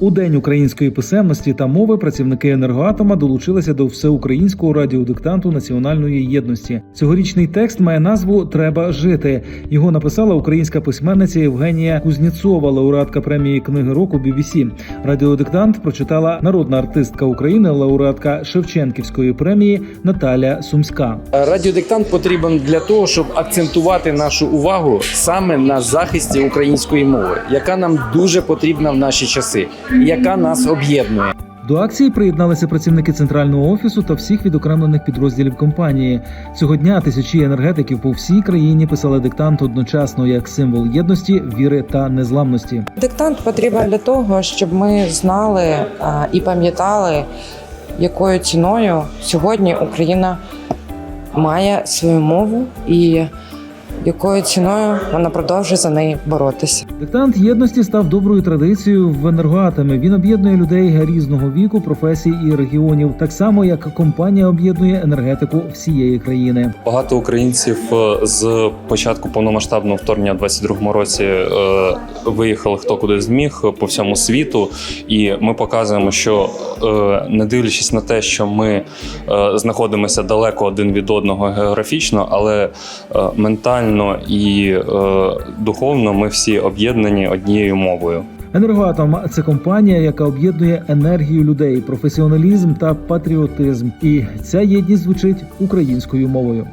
У день української писемності та мови працівники енергоатома долучилися до всеукраїнського радіодиктанту національної єдності. Цьогорічний текст має назву Треба жити. Його написала українська письменниця Євгенія Кузнєцова, лауреатка премії книги року BBC. Радіодиктант прочитала народна артистка України, лауреатка Шевченківської премії Наталя Сумська. Радіодиктант потрібен для того, щоб акцентувати нашу увагу саме на захисті української мови, яка нам дуже потрібна в наші часи, яка нас об'єднує. До акції приєдналися працівники центрального офісу та всіх відокремлених підрозділів компанії. Цього дня тисячі енергетиків по всій країні писали диктант одночасно як символ єдності, віри та незламності. Диктант потрібен для того, щоб ми знали а, і пам'ятали, якою ціною сьогодні Україна має свою мову і якою ціною вона продовжує за неї боротися. Диктант єдності став доброю традицією в енергоатомі. Він об'єднує людей різного віку, професій і регіонів, так само як компанія об'єднує енергетику всієї країни. Багато українців е, з початку повномасштабного вторгнення в 22-му році е, виїхали хто куди зміг е, по всьому світу, і ми показуємо, що не дивлячись на те, що ми знаходимося далеко один від одного географічно, але е, ментально і е, духовно ми всі об'єднані однією мовою. Енергоатом це компанія, яка об'єднує енергію людей, професіоналізм та патріотизм. І ця єдність звучить українською мовою.